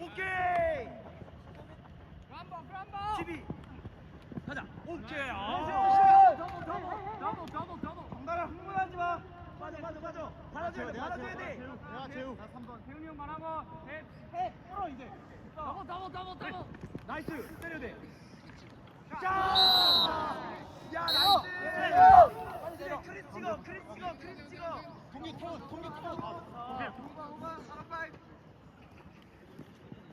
오케이. 집이. 가자. 오케이. 아. 정답아 흥분하지 마. 맞아 맞아 맞아. 받아줘야 돼. 받아줘야 돼. 내가 재우. 태훈이 형만 하고 해. 해. 풀어 이제. 더블 더블 더블 더블. 나이스. 때려 돼. 자. 야 어. 나이스. 크리스 찍어. 크리스 찍어. 크리스 찍어. 동기 톤, 동기 톤. 원 누구야? 원. 원. 원. 원. 스트라이크 스트라이크. 뒤에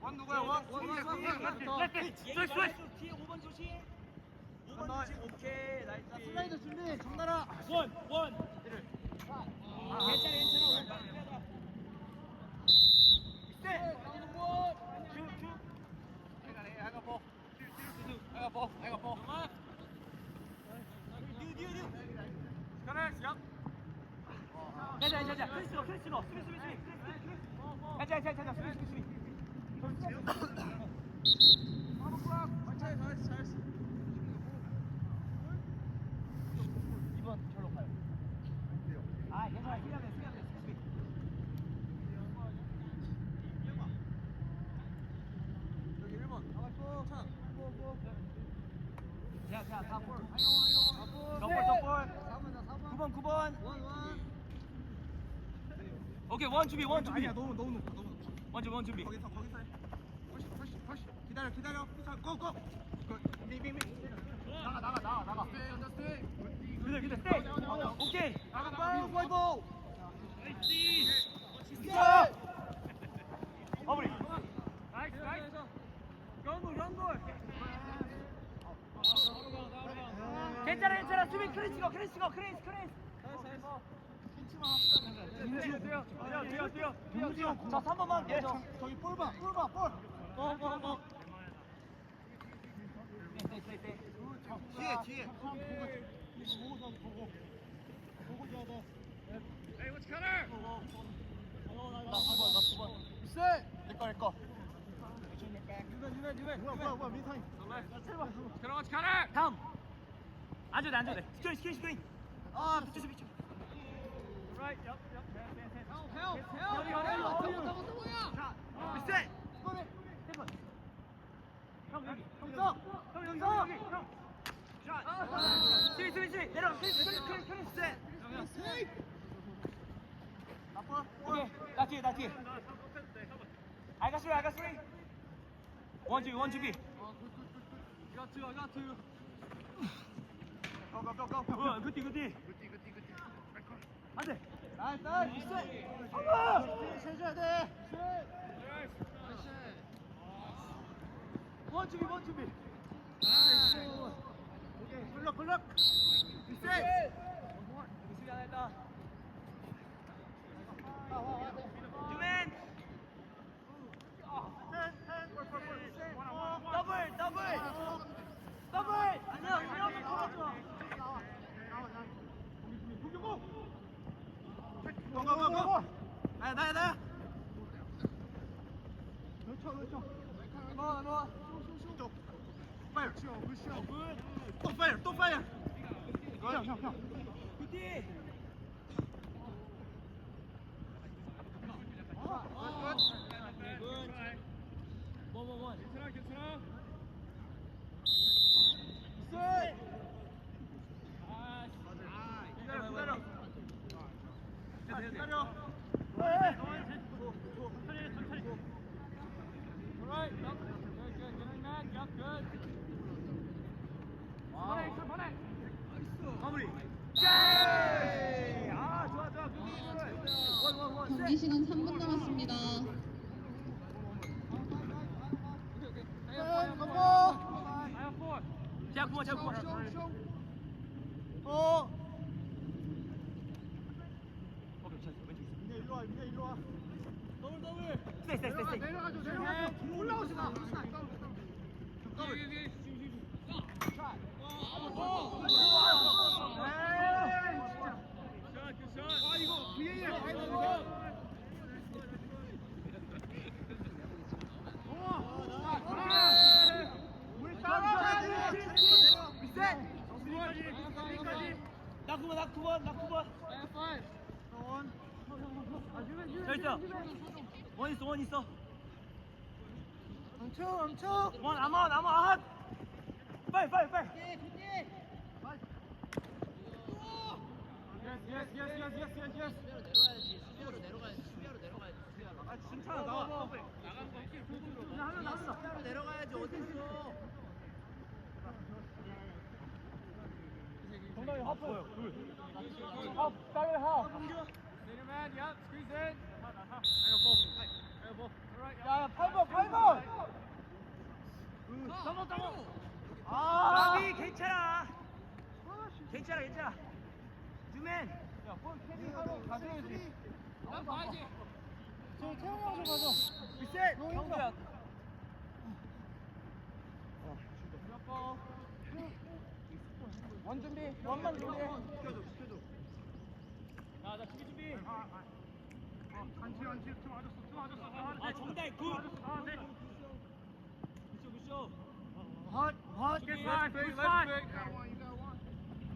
5번 조심. 5번 조심. 오케이. 나이스. 슬라이드 준비, 정나라. 원. 원. 아, 괜찮아 괜찮아. 네. 쭉, 쭉. 뉴, 뉴, 뉴. 가자, 가자, 가자. 크리스 거, 크리스 거. 수비, 수비, 수비. 가자, 가자, 가자. 수비, 수비, 수비. 이번 절로 가요. 아, 괜찮아. 수비하면 돼, 수비하면 돼, 수비. 여기 1번. 나갔고. 차. 자, 자, 다 볼. 덕볼, 덕볼. 9번, 9번. 원, 원. 오케이, 원 준비, 원 준비. 아니야, 너무 너무 높아, 너무 높아. 원 준비, 원 준비. 거기서 거기서 해. 기다려, 기다려. 자, 고, 고. 그, 미, 미, 미. 나가, 나가, 나가, 나가. 그대, 그대, 세. 오케이. 나가, 파이브. 마무리. 나이스 나이스. 연골, 연골. 괜찮아, 괜찮아. 수비 크리스 거, 크리스 거, 크리스, 크리스. 뛰어, 뛰어, 뛰어, 뛰어, 뛰어. 자, 3번만 예, 저기 볼 봐, 볼 봐, 볼. 다음. 앉아도 돼, 앉아도 돼. 스크린, 스크린, 스크린. 아, 비켜, 비켜. Right, yep, yep. 형, 여기, 여기, 여기. 미스테. 형 여기. 형성. 형 여기, 형 여기. 형. 샷. 스위, 오케이. 나 뒤에, 나 뒤에. I got three, I got three. 원 준비, 원 준비. I got two, I got two. 고, 고, 고, 고. 어, 굿디, 굿디. 안 돼. 나이스, 나이스. 한번. 세줘야 돼. 원 준비, 원 준비. 나이스. 굴럭, 굴럭. 미스테. 수비 안 했다. 주맨. 더블, 더블. 더블. 아니야, 이러면 걸어줘. 고, 고. 나야, 나야, 나야. 그렇죠, 그렇죠. 놓아, 놓아. 또. 파이어. 또 파이어, 또 파이어. 형, 형, 형. 굿디. 원, 원, 원. 괜찮아 괜찮아. 셋. 기다려, 기다려. 자, 기다려. 네. 천천히 천천히. Alright, yep. Good, good, getting that. Yep, good. 번에 액션 번에. 마무리. 예! 아, 좋아, 좋아. 굿디. 원, 원, 원. 셋. 경기 시간 3분 남았습니다. 네, 가보. I have four. 자, 구원, 자, 구원. 어. 오케이, 자, 왼쪽 있어. 일로 와, 일로 와. 더블 더블. 내려가줘, 내려가줘. 올라오시나. 여기 여기. 아 이거 VAR 파이널 우리 따라가야지. 나 9번, 나 9번, 나 9번. 저 있어. 원 있어 원 있어. 멈춰 멈춰 원 아마 남아 한 빨리 빨리 빨리. Yes, yes, yes, yes, yes, yes, yes. 아 괜찮아 나와. 그냥 하면 났어 정답이 하프. 하 프, started half. Senior man, yeah, squeeze in. 야 8번 8번 Double, double. 아 나비 괜찮아 괜찮아 괜찮아 주맨 야 볼 캐리 하러 가줘야지 난 봐야지. 저 태영이 형좀 가져 리셋 형이야 원 준비 원만 준비해 자, 자, 준비, 준비. 아, 아. 아, 안치, 안치. 좀 맞았어, 좀 맞았어. 아, 아 정대 굿 아, 네. 굿쇼 굿쇼 헛 헛. Get five, get five.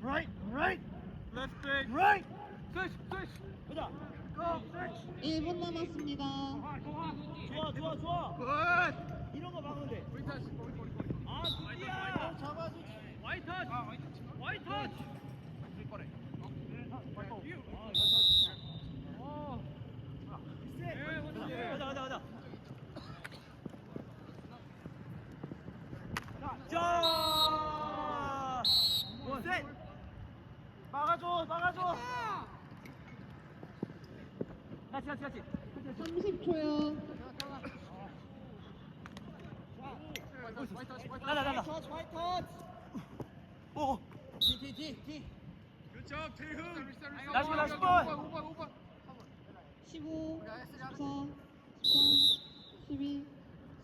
right right Left big. right Switch, switch. 보자 Go, switch. 1분 남았습니다. 좋아 좋아 좋아 굿 이런 거 막으면 돼 We touch. 아 굿이야 잡아주지 White touch. White touch. You. 어. 네, 원치. 가자 가자 가자 자! 원셋! 막아줘 막아줘! 같이 같이 같이. 30초요. 나가 나가. 터치 화이트 터치. 오 태훈. 나이스 볼, 나이스 볼. 15, 14, 13, 12,